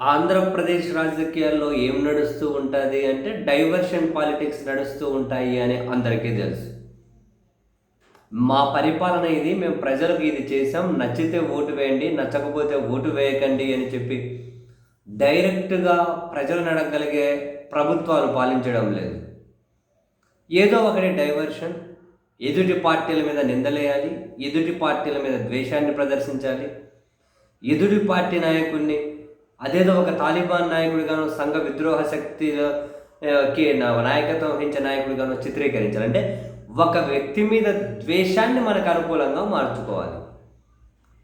ఆంధ్రప్రదేశ్ రాజకీయాల్లో ఏం నడుస్తూ ఉంటుంది అంటే డైవర్షన్ పాలిటిక్స్ నడుస్తూ ఉంటాయి అని అందరికీ తెలుసు. మా పరిపాలన ఇది మేము ప్రజలకు ఇది చేసాం నచ్చితే ఓటు వేయండి నచ్చకపోతే ఓటు వేయకండి అని చెప్పి డైరెక్ట్గా ప్రజలు నడగలిగే ప్రభుత్వాలు పాలించడం లేదు. ఏదో ఒకటి డైవర్షన్ ఎదుటి పార్టీల మీద నిందలేయాలి ఎదుటి పార్టీల మీద ద్వేషాన్ని ప్రదర్శించాలి ఎదుటి పార్టీ నాయకుడిని అదేదో ఒక తాలిబాన్ నాయకుడిగాను సంఘ విద్రోహ శక్తికి నాయకత్వం వహించే నాయకుడిగాను చిత్రీకరించాలి. అంటే ఒక వ్యక్తి మీద ద్వేషాన్ని మనకు అనుకూలంగా మార్చుకోవాలి.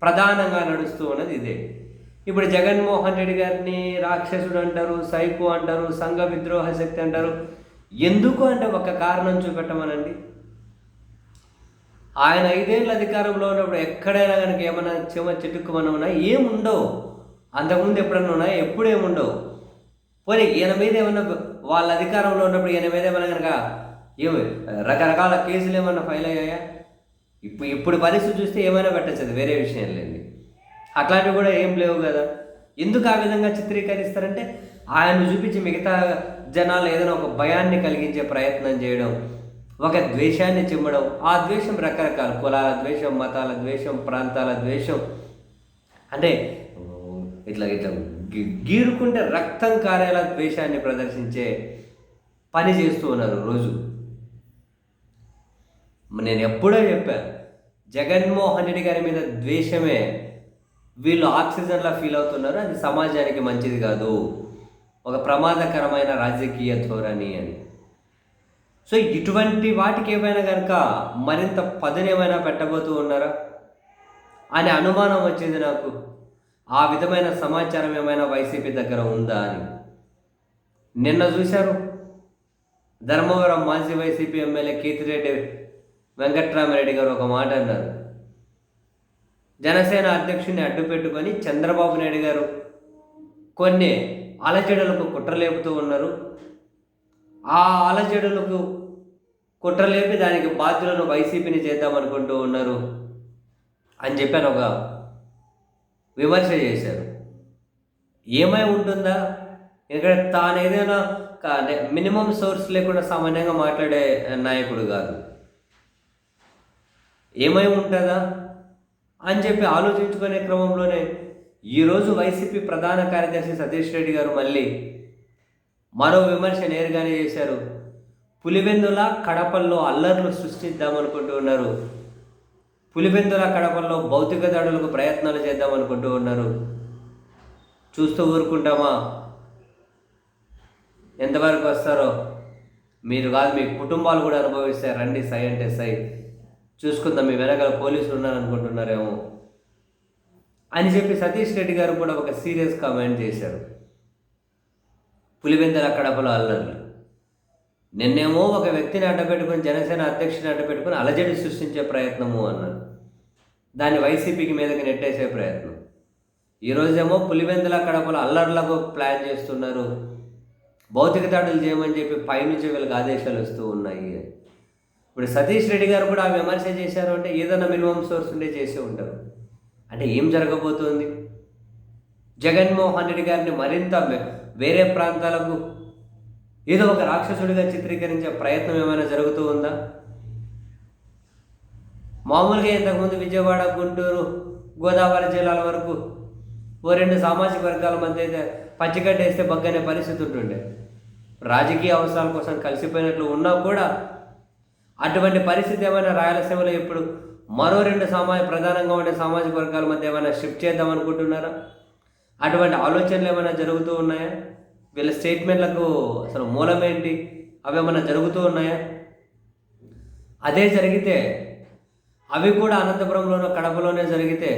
ప్రధానంగా నడుస్తూ ఉన్నది ఇదే. ఇప్పుడు జగన్మోహన్ రెడ్డి గారిని రాక్షసుడు అంటారు సైకో అంటారు సంఘ విద్రోహ శక్తి అంటారు. ఎందుకు అంటే ఒక కారణం చూపెట్టమనండి. ఆయన ఐదేళ్ళ అధికారంలో ఉన్నప్పుడు ఎక్కడైనా కనుక ఏమైనా చెమ చిటుక్కుమని ఉన్నా ఏముండవు. అంతకుముందు ఎప్పుడన్నా ఉన్నాయా? ఎప్పుడు ఏముండవు పోనీ ఈయన మీద ఏమన్నా వాళ్ళ అధికారంలో ఉన్నప్పుడు ఈయన మీద ఏమైనా కనుక ఏమి రకరకాల కేసులు ఏమైనా ఫైల్ అయ్యాయా? ఇప్పుడు ఇప్పుడు పరిస్థితి చూస్తే ఏమైనా పెట్టచ్చు అది వేరే విషయం లేని అట్లాంటివి కూడా ఏం లేవు కదా. ఎందుకు ఆ విధంగా చిత్రీకరిస్తారంటే ఆయన చూపించి మిగతా జనాలు ఏదైనా ఒక భయాన్ని కలిగించే ప్రయత్నం చేయడం ఒక ద్వేషాన్ని చిమ్మడం ఆ ద్వేషం రకరకాల కులాల ద్వేషం మతాల ద్వేషం ప్రాంతాల ద్వేషం. అంటే ఇట్లా ఇట్లా గీరుకుంటే రక్తం కారేలా ద్వేషాన్ని ప్రదర్శించే పని చేస్తూ ఉన్నారు రోజు. నేను ఎప్పుడో చెప్పాను జగన్మోహన్ రెడ్డి గారి మీద ద్వేషమే. వీళ్ళు ఆక్సిజన్లా ఫీల్ అవుతున్నారు అది సమాజానికి మంచిది కాదు. ఒక ప్రమాదకరమైన రాజకీయ ధోరణి అని. సో ఇటువంటి వాటికి ఏమైనా కనుక మరింత పదనేమైనా పెట్టబోతూ ఉన్నారా? అనే అనుమానం వచ్చింది నాకు. ఆ విధమైన సమాచారం ఏమైనా వైసీపీ దగ్గర ఉందా అని. నిన్న చూశారు. ధర్మవరం మాజీ వైసీపీ ఎమ్మెల్యే కీర్తిరెడ్డి వెంకట్రామరెడ్డి గారు ఒక మాట అన్నారు. జనసేన అధ్యక్షుడిని అడ్డు పెట్టుకొని చంద్రబాబు నాయుడు గారు కొన్ని అలజడులకు కుట్రలేపుతూ ఉన్నారు. ఆ అలజడులకు కుట్రలేపి దానికి బాధ్యులను వైసీపీని చేద్దామనుకుంటూ ఉన్నారు అని చెప్పాను ఒక విమర్శ చేశారు. ఏమై ఉంటుందా? ఎందుకంటే తాను ఏదైనా మినిమం సోర్స్ లేకుండా సామాన్యంగా మాట్లాడే నాయకుడు కాదు. ఏమై ఉంటుందా? అని చెప్పి ఆలోచించుకునే క్రమంలోనే ఈరోజు వైసీపీ ప్రధాన కార్యదర్శి సతీష్ రెడ్డి గారు మళ్ళీ మరో విమర్శ నేరుగానే చేశారు. పులివెందుల కడపల్లో అల్లర్లు సృష్టిద్దామనుకుంటూ ఉన్నారు పులివెందుల కడపల్లో భౌతిక దాడులకు ప్రయత్నాలు చేద్దాం అనుకుంటూ ఉన్నారు. చూస్తూ ఊరుకుంటామా? ఎంతవరకు వస్తారో? మీరు కాదు మీ కుటుంబాలు కూడా అనుభవిస్తే రండి సై అంటే సై. చూసుకుందాం మీ వెనకాల పోలీసులు ఉన్నారనుకుంటున్నారేమో. అని చెప్పి సతీష్ రెడ్డి గారు కూడా ఒక సీరియస్ కామెంట్ చేశారు. పులివెందల కడపలో అల్లర్లు. నిన్నేమో ఒక వ్యక్తిని అడ్డపెట్టుకుని జనసేన అధ్యక్షుని అడ్డపెట్టుకుని అలజడి సృష్టించే ప్రయత్నము అన్నారు దాన్ని వైసీపీకి మీదకి నెట్టేసే ప్రయత్నం. ఈరోజేమో పులివెందుల కడపల అల్లర్లకు ప్లాన్ చేస్తున్నారు. భౌతిక దాడులు చేయమని చెప్పి పైనుంచి వీళ్ళకి ఆదేశాలు వస్తూ ఉన్నాయి. ఇప్పుడు సతీష్ రెడ్డి గారు కూడా ఆ విమర్శ చేశారు అంటే ఏదైనా మినిమం సోర్స్ ఉండే చేసే ఉంటారు. అంటే ఏం జరగబోతోంది? జగన్మోహన్ రెడ్డి గారిని మరింత వేరే ప్రాంతాలకు ఏదో ఒక రాక్షసుడిగా చిత్రీకరించే ప్రయత్నం ఏమైనా జరుగుతూ ఉందా? మామూలుగా ఇంతకుముందు విజయవాడ గుంటూరు గోదావరి జిల్లాల వరకు ఓ రెండు సామాజిక వర్గాల మధ్య అయితే పచ్చిగడ్డ వేస్తే బగ్గనే పరిస్థితి ఉంటుండే. రాజకీయ అవసరాల కోసం కలిసిపోయినట్లు ఉన్నా కూడా అటువంటి పరిస్థితి ఏమైనా రాయలసీమలో ఇప్పుడు మరో రెండు సమాజ ప్రధానంగా ఉండే సామాజిక వర్గాల మధ్య ఏమైనా షిఫ్ట్ చేద్దాం అనుకుంటున్నారా? అటువంటి ఆలోచనలు ఏమైనా జరుగుతూ ఉన్నాయా? వీళ్ళ స్టేట్మెంట్లకు అసలు మూలం ఏంటి? అవి ఏమైనా జరుగుతూ ఉన్నాయా? అదే జరిగితే అవి కూడా అనంతపురంలోనో కడపలోనే జరిగితే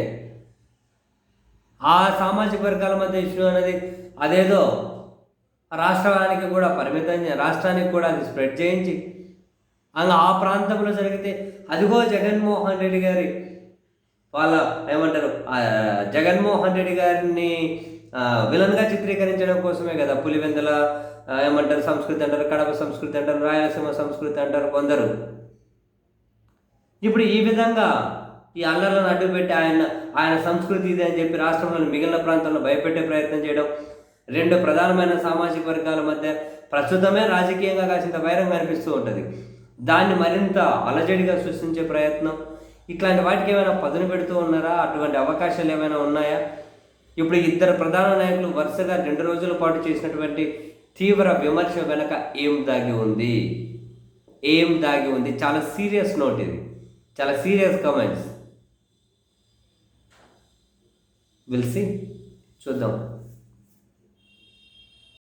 ఆ సామాజిక వర్గాల మధ్య ఇష్యూ అనేది అదేదో రాష్ట్రానికి కూడా పరిమితం రాష్ట్రానికి కూడా అది స్ప్రెడ్ చేయించి అలా ఆ ప్రాంతంలో జరిగితే అదిగో జగన్మోహన్ రెడ్డి గారి వాళ్ళ ఏమంటారు? జగన్మోహన్ రెడ్డి గారిని విలన్గా చిత్రీకరించడం కోసమే కదా. పులివెందుల ఏమంటారు సంస్కృతి అంటారు కడప సంస్కృతి అంటారు రాయలసీమ సంస్కృతి అంటారు కొందరు. ఇప్పుడు ఈ విధంగా ఈ అల్లర్లను అడ్డుపెట్టి ఆయన ఆయన సంస్కృతి ఇది అని చెప్పి రాష్ట్రంలోని మిగిలిన ప్రాంతంలో భయపెట్టే ప్రయత్నం చేయడం రెండు ప్రధానమైన సామాజిక వర్గాల మధ్య ప్రస్తుతమే రాజకీయంగా కాసింత వైరం కనిపిస్తూ ఉంటుంది. దాన్ని మరింత అలజడిగా సృష్టించే ప్రయత్నం. ఇట్లాంటి వాటికి ఏమైనా పదును పెడుతూ ఉన్నారా? అటువంటి అవకాశాలు ఏమైనా ఉన్నాయా? ఇప్పుడు ఇద్దరు ప్రధాన నాయకులు వరుసగా రెండు రోజుల పాటు చేసినటువంటి తీవ్ర విమర్శ వెనక ఏం దాగి ఉంది? ఏం దాగి ఉంది? చాలా సీరియస్ నోట్ ఇది. చాలా సీరియస్ కమెంట్స్. Will see? చూద్దాం.